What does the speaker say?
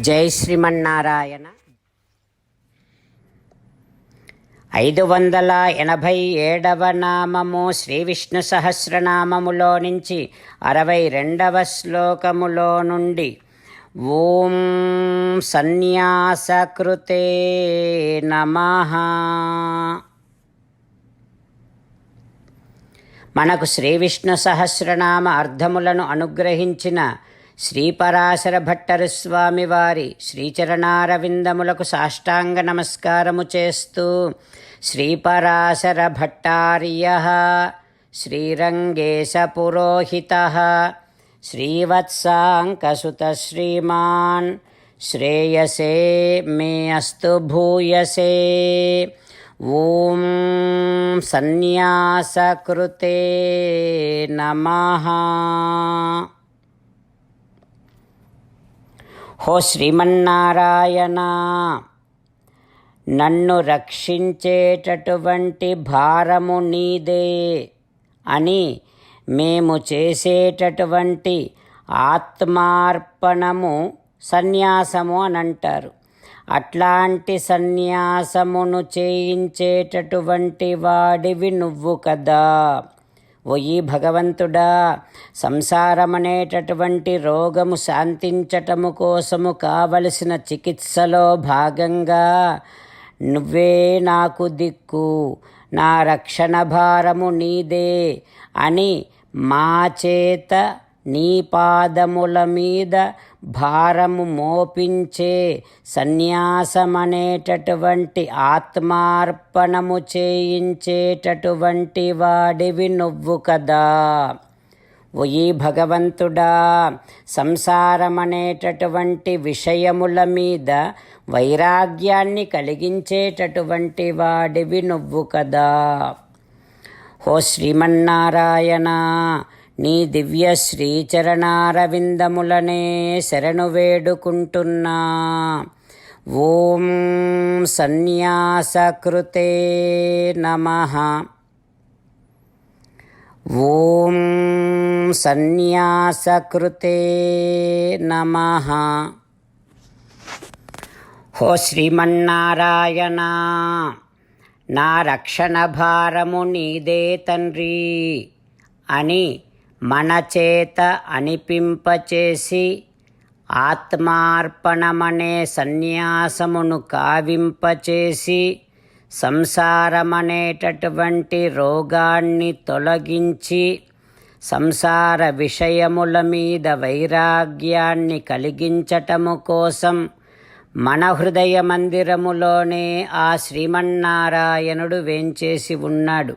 జై శ్రీమన్నారాయణ. ఐదు వందల ఎనభై ఏడవ నామము శ్రీ విష్ణు సహస్రనామములో నుంచి అరవై రెండవ శ్లోకములో నుండి ఓం సన్యాసకృతే నమ. మనకు శ్రీ విష్ణు సహస్రనామ అర్థములను అనుగ్రహించిన శ్రీపరాశర భట్టరు స్వామివారి శ్రీచరణారవిందములకు సాష్టాంగ నమస్కారము చేస్తూ శ్రీపరాశర భట్టార్య శ్రీరంగేశ పురోహిత శ్రీవత్సాంకసుత శ్రీమాన్ శ్రేయసే మే అస్తు భూయసే. ఓం సన్యాసకృతే నమః హో శ్రీమన్నారాయణ నన్ను రక్షించేటటువంటి భారము నీదే అని మేము చేసేటటువంటి ఆత్మార్పణము సన్యాసము అని అంటారు. అట్లాంటి సన్యాసమును చేయించేటటువంటి వాడివి నువ్వు కదా. ఓయి భగవంతుడా సంసారమనేటటువంటి రోగము శాంతించటము కోసము కావలసిన చికిత్సలో భాగంగా నువ్వే నాకు దిక్కు నా రక్షణ భారము నీదే అని మా చేత నీ పాదముల మీద భారము మోపించే సన్యాసమనేటటువంటి ఆత్మార్పణము చేయించేటటువంటి వాడివి నువ్వు కదా. ఓయి భగవంతుడా సంసారమనేటటువంటి విషయముల మీద వైరాగ్యాన్ని కలిగించేటటువంటి వాడివి నువ్వు కదా. ఓ శ్రీమన్నారాయణ నీ దివ్య శ్రీచరణారవిందములనే శరణు వేడుకుంటున్నా. ఓం సన్యాసకృతే నమః. ఓం సన్యాసకృతే నమః. హో శ్రీమన్నారాయణ నా రక్షణ భారము నీదే తండ్రి అని మన చేత అనిపింపచేసి ఆత్మార్పణమనే సన్యాసమును కావింపచేసి సంసారమనేటటువంటి రోగాన్ని తొలగించి సంసార విషయముల మీద వైరాగ్యాన్ని కలిగించటము కోసం మన హృదయ మందిరములోనే ఆ శ్రీమన్నారాయణుడు వేంచేసి ఉన్నాడు.